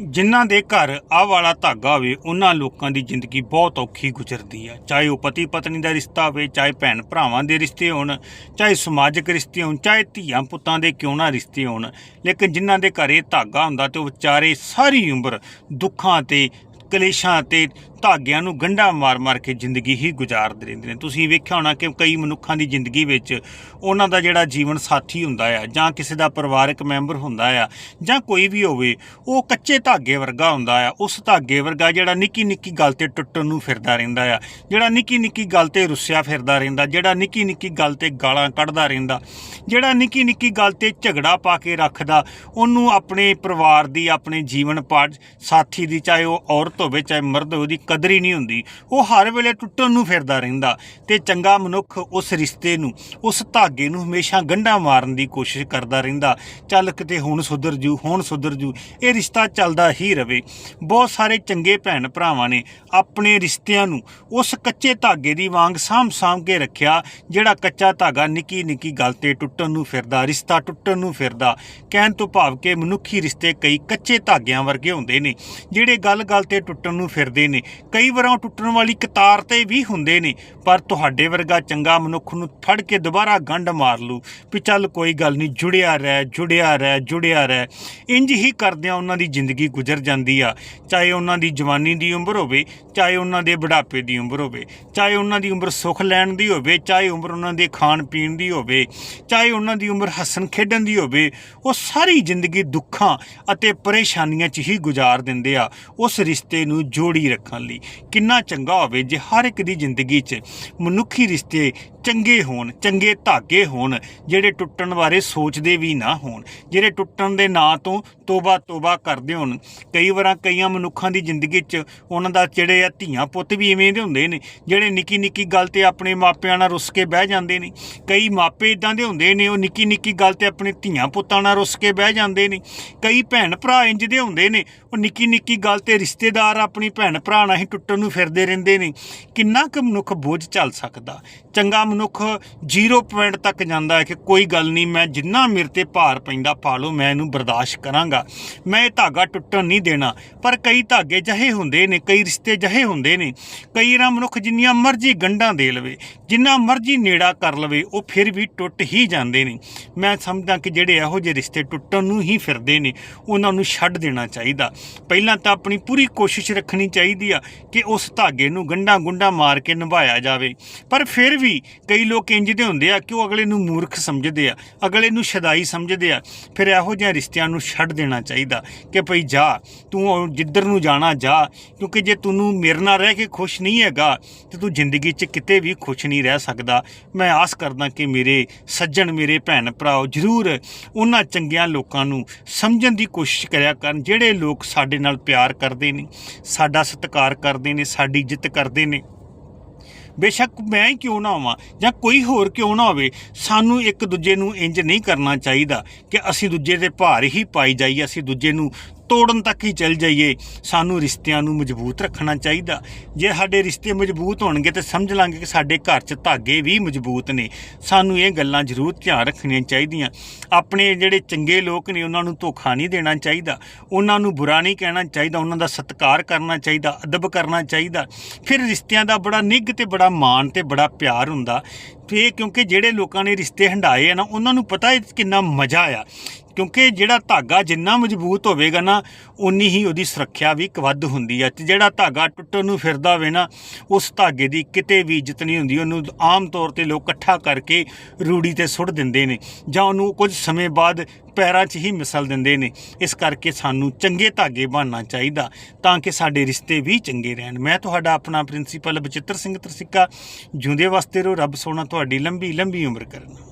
ਜਿਨ੍ਹਾਂ ਦੇ ਘਰ ਆ ਵਾਲਾ ਧਾਗਾ ਹੋਵੇ, ਉਹਨਾਂ ਲੋਕਾਂ ਦੀ ਜ਼ਿੰਦਗੀ ਬਹੁਤ ਔਖੀ ਗੁਜ਼ਰਦੀ ਆ। ਚਾਹੇ ਉਹ ਪਤੀ ਪਤਨੀ ਦਾ ਰਿਸ਼ਤਾ ਹੋਵੇ, ਚਾਹੇ ਭੈਣ ਭਰਾਵਾਂ ਦੇ ਰਿਸ਼ਤੇ ਹੋਣ, ਚਾਹੇ ਸਮਾਜਿਕ ਰਿਸ਼ਤੇ ਹੋਣ, ਚਾਹੇ ਧੀਆਂ ਪੁੱਤਾਂ ਦੇ ਕਿਉਂ ਨਾ ਰਿਸ਼ਤੇ ਹੋਣ। ਲੇਕਿਨ ਜਿਨ੍ਹਾਂ ਦੇ ਘਰੇ ਧਾਗਾ ਹੁੰਦਾ ਤੇ ਉਹ ਵਿਚਾਰੇ ਸਾਰੀ ਉਮਰ ਦੁੱਖਾਂ ਤੇ, ਕਲੇਸ਼ਾਂ ਤੇ ਧਾਗਿਆਂ ਨੂੰ ਗੰਢਾ ਮਾਰ-ਮਾਰ ਕੇ ਜ਼ਿੰਦਗੀ ਹੀ ਗੁਜ਼ਾਰਦੇ ਰਹਿੰਦੇ ਨੇ। ਤੁਸੀਂ ਵੇਖਿਆ ਹੋਣਾ ਕਿ ਕਈ ਮਨੁੱਖਾਂ ਦੀ ਜ਼ਿੰਦਗੀ ਵਿੱਚ ਉਹਨਾਂ ਦਾ ਜਿਹੜਾ ਜੀਵਨ ਸਾਥੀ ਹੁੰਦਾ ਆ ਜਾਂ ਕਿਸੇ ਦਾ ਪਰਿਵਾਰਕ ਮੈਂਬਰ ਹੁੰਦਾ ਆ ਜਾਂ ਕੋਈ ਵੀ ਹੋਵੇ, ਉਹ ਕੱਚੇ ਧਾਗੇ ਵਰਗਾ ਹੁੰਦਾ ਆ। ਉਸ ਧਾਗੇ ਵਰਗਾ ਜਿਹੜਾ ਨਿੱਕੀ ਨਿੱਕੀ ਗੱਲ ਤੇ ਟੁੱਟਣ ਨੂੰ ਫਿਰਦਾ ਰਹਿੰਦਾ ਆ। ਜਿਹੜਾ ਨਿੱਕੀ ਨਿੱਕੀ ਗੱਲ ਤੇ ਰੁੱਸਿਆ ਫਿਰਦਾ ਰਹਿੰਦਾ, ਜਿਹੜਾ ਨਿੱਕੀ ਨਿੱਕੀ ਗੱਲ ਤੇ ਗਾਲਾਂ ਕੱਢਦਾ ਰਹਿੰਦਾ, ਜਿਹੜਾ ਨਿੱਕੀ ਨਿੱਕੀ ਗੱਲ ਤੇ ਝਗੜਾ ਪਾ ਕੇ ਰੱਖਦਾ, ਉਹਨੂੰ ਆਪਣੇ ਪਰਿਵਾਰ ਦੀ, ਆਪਣੇ ਜੀਵਨ ਪਾਠ ਸਾਥੀ ਦੀ, ਚਾਹੇ ਉਹ ਔਰਤ ਹੋਵੇ, ਚਾਹੇ ਮਰਦ ਹੋਵੇ, ਉਹਦੀ ਕਦਰ ਹੀ ਨਹੀਂ ਹੁੰਦੀ। ਉਹ ਹਰ ਵੇਲੇ ਟੁੱਟਣ ਨੂੰ ਫਿਰਦਾ ਰਹਿੰਦਾ ਤੇ ਚੰਗਾ ਮਨੁੱਖ ਉਸ ਰਿਸ਼ਤੇ ਨੂੰ, ਉਸ ਧਾਗੇ ਨੂੰ ਹਮੇਸ਼ਾ ਗੰਢਾ ਮਾਰਨ ਦੀ ਕੋਸ਼ਿਸ਼ ਕਰਦਾ ਰਹਿੰਦਾ। ਚੱਲ ਕਿਤੇ ਹੁਣ ਸੁਧਰ ਜੂ, ਹੁਣ ਸੁਧਰ ਜੂ, ਇਹ ਰਿਸ਼ਤਾ ਚੱਲਦਾ ਹੀ ਰਵੇ। ਬਹੁਤ ਸਾਰੇ ਚੰਗੇ ਭੈਣ ਭਰਾਵਾਂ ਨੇ ਆਪਣੇ ਰਿਸ਼ਤਿਆਂ ਨੂੰ ਉਸ ਕੱਚੇ ਧਾਗੇ ਦੀ ਵਾਂਗ ਸਾਂਭ ਸਾਂਭ ਕੇ ਰੱਖਿਆ, ਜਿਹੜਾ ਕੱਚਾ ਧਾਗਾ ਨਿੱਕੀ ਨਿੱਕੀ ਗੱਲ ਤੇ ਟੁੱਟਣ ਨੂੰ ਫਿਰਦਾ, ਰਿਸ਼ਤਾ ਟੁੱਟਣ ਨੂੰ ਫਿਰਦਾ। ਕਹਿਣ ਤੋਂ ਭਾਵ ਕਿ ਮਨੁੱਖੀ ਰਿਸ਼ਤੇ ਕਈ ਕੱਚੇ ਧਾਗਿਆਂ ਵਰਗੇ ਹੁੰਦੇ ਨੇ, ਜਿਹੜੇ ਗੱਲ-ਗੱਲ ਤੇ ਟੁੱਟਣ ਨੂੰ ਫਿਰਦੇ ਨੇ। ਕਈ ਵਾਰਾਂ ਉਹ ਟੁੱਟਣ ਵਾਲੀ ਕਤਾਰ ਤੇ ਵੀ ਹੁੰਦੇ ਨੇ, ਪਰ ਤੁਹਾਡੇ ਵਰਗਾ ਚੰਗਾ ਮਨੁੱਖ ਨੂੰ ਫੜ ਕੇ ਦੁਬਾਰਾ ਗੰਢ ਮਾਰ ਲੂ, ਵੀ ਚੱਲ ਕੋਈ ਗੱਲ ਨਹੀਂ ਜੁੜਿਆ ਰਹਿ ਜੁੜਿਆ ਰਹਿ ਜੁੜਿਆ ਰਹਿ। ਇੰਜ ਹੀ ਕਰਦਿਆਂ ਉਹਨਾਂ ਦੀ ਜ਼ਿੰਦਗੀ ਗੁਜ਼ਰ ਜਾਂਦੀ ਆ, ਚਾਹੇ ਉਹਨਾਂ ਦੀ ਜਵਾਨੀ ਦੀ ਉਮਰ ਹੋਵੇ, ਚਾਹੇ ਉਹਨਾਂ ਦੇ ਬੁਢਾਪੇ ਦੀ ਉਮਰ ਹੋਵੇ, ਚਾਹੇ ਉਹਨਾਂ ਦੀ ਉਮਰ ਸੁੱਖ ਲੈਣ ਦੀ ਹੋਵੇ, ਚਾਹੇ ਉਮਰ ਉਹਨਾਂ ਦੇ ਖਾਣ ਪੀਣ ਦੀ ਹੋਵੇ, ਚਾਹੇ ਉਹਨਾਂ ਦੀ ਉਮਰ ਹੱਸਣ ਖੇਡਣ ਦੀ ਹੋਵੇ, ਉਹ ਸਾਰੀ ਜ਼ਿੰਦਗੀ ਦੁੱਖਾਂ ਅਤੇ ਪਰੇਸ਼ਾਨੀਆਂ 'ਚ ਹੀ ਗੁਜ਼ਾਰ ਦਿੰਦੇ ਆ, ਉਸ ਰਿਸ਼ਤੇ ਨੂੰ ਜੋੜੀ ਰੱਖਣ ਲਈ ਕਿੰਨਾ ਚੰਗਾ ਹੋਵੇ ਜੇ ਹਰ ਇੱਕ ਦੀ ਜ਼ਿੰਦਗੀ 'ਚ ਮਨੁੱਖੀ ਰਿਸ਼ਤੇ ਚੰਗੇ ਹੋਣ, ਚੰਗੇ ਧਾਗੇ ਹੋਣ, ਜਿਹੜੇ ਟੁੱਟਣ ਬਾਰੇ ਸੋਚਦੇ ਵੀ ਨਾ ਹੋਣ, ਜਿਹੜੇ ਟੁੱਟਣ ਦੇ ਨਾਂ ਤੋਂ ਤੋਬਾ ਤੋਬਾ ਕਰਦੇ ਹੋਣ। ਕਈ ਵਾਰਾਂ ਕਈਆਂ ਮਨੁੱਖਾਂ ਦੀ ਜ਼ਿੰਦਗੀ 'ਚ ਉਹਨਾਂ ਦਾ ਜਿਹੜੇ ਆ ਧੀਆਂ ਪੁੱਤ ਵੀ ਇਵੇਂ ਦੇ ਹੁੰਦੇ ਨੇ, ਜਿਹੜੇ ਨਿੱਕੀ ਨਿੱਕੀ ਗੱਲ ਤੇ ਆਪਣੇ ਮਾਪਿਆਂ ਨਾਲ ਰੁੱਸ ਕੇ ਬਹਿ ਜਾਂਦੇ ਨੇ। ਕਈ ਮਾਪੇ ਇਦਾਂ ਦੇ ਹੁੰਦੇ ਨੇ, ਉਹ ਨਿੱਕੀ ਨਿੱਕੀ ਗੱਲ ਤੇ ਆਪਣੇ ਧੀਆਂ ਪੁੱਤਾਂ ਨਾਲ ਰੁੱਸ ਕੇ ਬਹਿ ਜਾਂਦੇ ਨੇ। ਕਈ ਭੈਣ ਭਰਾ ਇੰਜ ਦੇ ਹੁੰਦੇ ਨੇ, ਉਹ ਨਿੱਕੀ ਨਿੱਕੀ ਗੱਲ ਤੇ ਰਿਸ਼ਤੇਦਾਰ ਆਪਣੀ ਭੈਣ ਭਰਾ ਨਾਲ ਹੀ ਟੁੱਟਣ ਨੂੰ ਫਿਰਦੇ ਰਹਿੰਦੇ ਨੇ। ਕਿੰਨਾ ਕੁ ਮਨੁੱਖ ਬੋਝ ਚੱਲ ਸਕਦਾ? ਚੰਗਾ ਮਨੁੱਖ ਜ਼ੀਰੋ ਪੁਆਇੰਟ ਤੱਕ ਜਾਂਦਾ ਹੈ ਕਿ ਕੋਈ ਗੱਲ ਨਹੀਂ, ਮੈਂ ਜਿੰਨਾ ਮੇਰੇ ਤੇ ਭਾਰ ਪੈਂਦਾ ਪਾ ਲਓ, ਮੈਂ ਇਹਨੂੰ ਬਰਦਾਸ਼ਤ ਕਰਾਂਗਾ। ਮੈਂ ਇਹ ਧਾਗਾ ਟੁੱਟਣ ਨਹੀਂ ਦੇਣਾ, ਪਰ ਕਈ ਧਾਗੇ ਜਹੇ ਹੁੰਦੇ ਨੇ, ਕਈ ਰਿਸ਼ਤੇ ਜਹੇ ਹੁੰਦੇ ਨੇ ਕਈ ਰਾਂ ਮਨੁੱਖ ਜਿੰਨੀਆਂ ਮਰਜ਼ੀ ਗੰਢਾਂ ਦੇ ਲਵੇ, ਜਿੰਨਾ ਮਰਜ਼ੀ ਨੇੜਾ ਕਰ ਲਵੇ, ਉਹ ਫਿਰ ਵੀ ਟੁੱਟ ਹੀ ਜਾਂਦੇ ਨੇ। ਮੈਂ ਸਮਝਦਾ ਕਿ ਜਿਹੜੇ ਇਹੋ ਜਿਹੇ ਰਿਸ਼ਤੇ ਟੁੱਟਣ ਨੂੰ ਹੀ ਫਿਰਦੇ ਨੇ, ਉਹਨਾਂ ਨੂੰ ਛੱਡ ਦੇਣਾ ਚਾਹੀਦਾ। ਪਹਿਲਾਂ ਤਾਂ ਆਪਣੀ ਪੂਰੀ ਕੋਸ਼ਿਸ਼ ਰੱਖਣੀ ਚਾਹੀਦੀ ਆ ਕਿ ਉਸ ਧਾਗੇ ਨੂੰ ਗੰਢਾਂ ਗੁੰਡਾ ਮਾਰ ਕੇ ਨਿਭਾਇਆ ਜਾਵੇ। ਪਰ ਫਿਰ ਵੀ ਕਈ ਲੋਕ ਇੰਜ ਦੇ ਹੁੰਦੇ ਆ ਕਿ ਉਹ ਅਗਲੇ ਨੂੰ ਮੂਰਖ ਸਮਝਦੇ ਆ, ਅਗਲੇ ਨੂੰ ਸ਼ਦਾਈ ਸਮਝਦੇ ਆ। ਫਿਰ ਇਹੋ ਜਿਹੇ ਰਿਸ਼ਤਿਆਂ ਨੂੰ ਛੱਡ ਦੇਣਾ ਚਾਹੀਦਾ ਕਿ ਭਈ ਜਾ, ਤੂੰ ਜਿੱਧਰ ਨੂੰ ਜਾਣਾ ਜਾ, ਕਿਉਂਕਿ ਜੇ ਤੈਨੂੰ ਮੇਰੇ ਨਾਲ ਰਹਿ ਕੇ ਖੁਸ਼ ਨਹੀਂ ਹੈਗਾ, ਤੇ ਤੂੰ ਜ਼ਿੰਦਗੀ 'ਚ ਕਿਤੇ ਵੀ ਖੁਸ਼ ਨਹੀਂ ਰਹਿ ਸਕਦਾ। ਮੈਂ ਆਸ ਕਰਦਾ ਕਿ ਮੇਰੇ ਸੱਜਣ, ਮੇਰੇ ਭੈਣ ਭਰਾਓ ਜ਼ਰੂਰ ਉਹਨਾਂ ਚੰਗਿਆਂ ਲੋਕਾਂ ਨੂੰ ਸਮਝਣ ਦੀ ਕੋਸ਼ਿਸ਼ ਕਰਿਆ ਕਰਨ, ਜਿਹੜੇ ਲੋਕ ਸਾਡੇ ਨਾਲ ਪਿਆਰ ਕਰਦੇ ਨੇ, ਸਾਡਾ ਸਤਿਕਾਰ ਕਰਦੇ ਨੇ, ਸਾਡੀ ਇੱਜ਼ਤ ਕਰਦੇ ਨੇ। ਬੇਸ਼ੱਕ ਮੈਂ ਹੀ ਕਿਉਂ ਨਾ ਹੋਵਾਂ ਜਾਂ ਕੋਈ ਹੋਰ ਕਿਉਂ ਨਾ ਹੋਵੇ, ਸਾਨੂੰ ਇੱਕ ਦੂਜੇ ਨੂੰ ਇੰਜ ਨਹੀਂ ਕਰਨਾ ਚਾਹੀਦਾ ਕਿ ਅਸੀਂ ਦੂਜੇ ਦੇ ਭਾਰ ਹੀ ਪਾਈ ਜਾਈਏ, ਅਸੀਂ ਦੂਜੇ ਨੂੰ ਤੋੜਨ ਤੱਕ ਹੀ ਚੱਲ ਜਾਈਏ। ਸਾਨੂੰ ਰਿਸ਼ਤਿਆਂ ਨੂੰ ਮਜ਼ਬੂਤ ਰੱਖਣਾ ਚਾਹੀਦਾ। ਜੇ ਸਾਡੇ ਰਿਸ਼ਤੇ ਮਜ਼ਬੂਤ ਹੋਣਗੇ ਤੇ ਸਮਝ ਲਾਂਗੇ ਕਿ ਸਾਡੇ ਘਰ 'ਚ ਧਾਗੇ ਵੀ ਮਜ਼ਬੂਤ ਨੇ। ਸਾਨੂੰ ਇਹ ਗੱਲਾਂ ਜ਼ਰੂਰ ਧਿਆਨ ਰੱਖਣੀਆਂ ਚਾਹੀਦੀਆਂ। ਆਪਣੇ ਜਿਹੜੇ ਚੰਗੇ ਲੋਕ ਨੇ, ਉਹਨਾਂ ਨੂੰ ਧੋਖਾ ਨਹੀਂ ਦੇਣਾ ਚਾਹੀਦਾ। ਉਹਨਾਂ ਨੂੰ ਬੁਰਾ ਨਹੀਂ ਕਹਿਣਾ ਚਾਹੀਦਾ। ਉਹਨਾਂ ਦਾ ਸਤਿਕਾਰ ਕਰਨਾ ਚਾਹੀਦਾ, ਅਦਬ ਕਰਨਾ ਚਾਹੀਦਾ। ਫਿਰ ਰਿਸ਼ਤਿਆਂ ਦਾ ਬੜਾ ਨਿੱਘ ਤੇ ਬੜਾ ਮਾਣ ਤੇ ਬੜਾ ਪਿਆਰ ਹੁੰਦਾ। ਤੇ ਕਿਉਂਕਿ ਜਿਹੜੇ ਲੋਕਾਂ ਨੇ ਰਿਸ਼ਤੇ ਹੰਡਾਏ ਆ ਨਾ, ਉਹਨਾਂ ਨੂੰ ਪਤਾ ਕਿੰਨਾ ਮਜ਼ਾ ਆ ਕਿਉਂਕਿ ਜਿਹੜਾ ਧਾਗਾ ਜਿੰਨਾ ਮਜ਼ਬੂਤ ਹੋਵੇਗਾ ਨਾ ਉਨੀ ਹੀ ਉਹਦੀ ਸੁਰੱਖਿਆ ਵੀ ਇੱਕ ਵੱਧ ਹੁੰਦੀ ਹੈ ਤੇ ਜਿਹੜਾ ਧਾਗਾ ਟੁੱਟਣ ਨੂੰ ਫਿਰਦਾ ਹੋਵੇ ਨਾ, ਉਸ ਧਾਗੇ ਦੀ ਕਿਤੇ ਵੀ ਇੱਜ਼ਤ ਨਹੀਂ ਹੁੰਦੀ। ਉਹਨੂੰ ਆਮ ਤੌਰ ਤੇ ਲੋਕ ਇਕੱਠਾ ਕਰਕੇ ਰੂੜੀ ਤੇ ਸੁੱਟ ਦਿੰਦੇ ਨੇ ਜਾਂ ਉਹਨੂੰ ਕੁਝ ਸਮੇਂ ਬਾਅਦ ਪੈਰਾਂ 'ਚ ਹੀ ਮਿਸਲ ਦਿੰਦੇ ਨੇ। ਇਸ ਕਰਕੇ ਸਾਨੂੰ ਚੰਗੇ ਧਾਗੇ ਬਣਨਾ ਚਾਹੀਦਾ ਤਾਂ ਕਿ ਸਾਡੇ ਰਿਸ਼ਤੇ ਵੀ ਚੰਗੇ ਰਹਿਣ। ਮੈਂ ਤੁਹਾਡਾ ਆਪਣਾ ਪ੍ਰਿੰਸੀਪਲ ਬਚਿੱਤਰ ਸਿੰਘ ਤਰਸਿੱਕਾ, ਜਿਉਂਦੇ ਵਾਸਤੇ ਰੋ ਰੱਬ ਸੋਨਾ ਤੁਹਾਡੀ ਲੰਬੀ ਲੰਬੀ ਉਮਰ ਕਰਨਾ।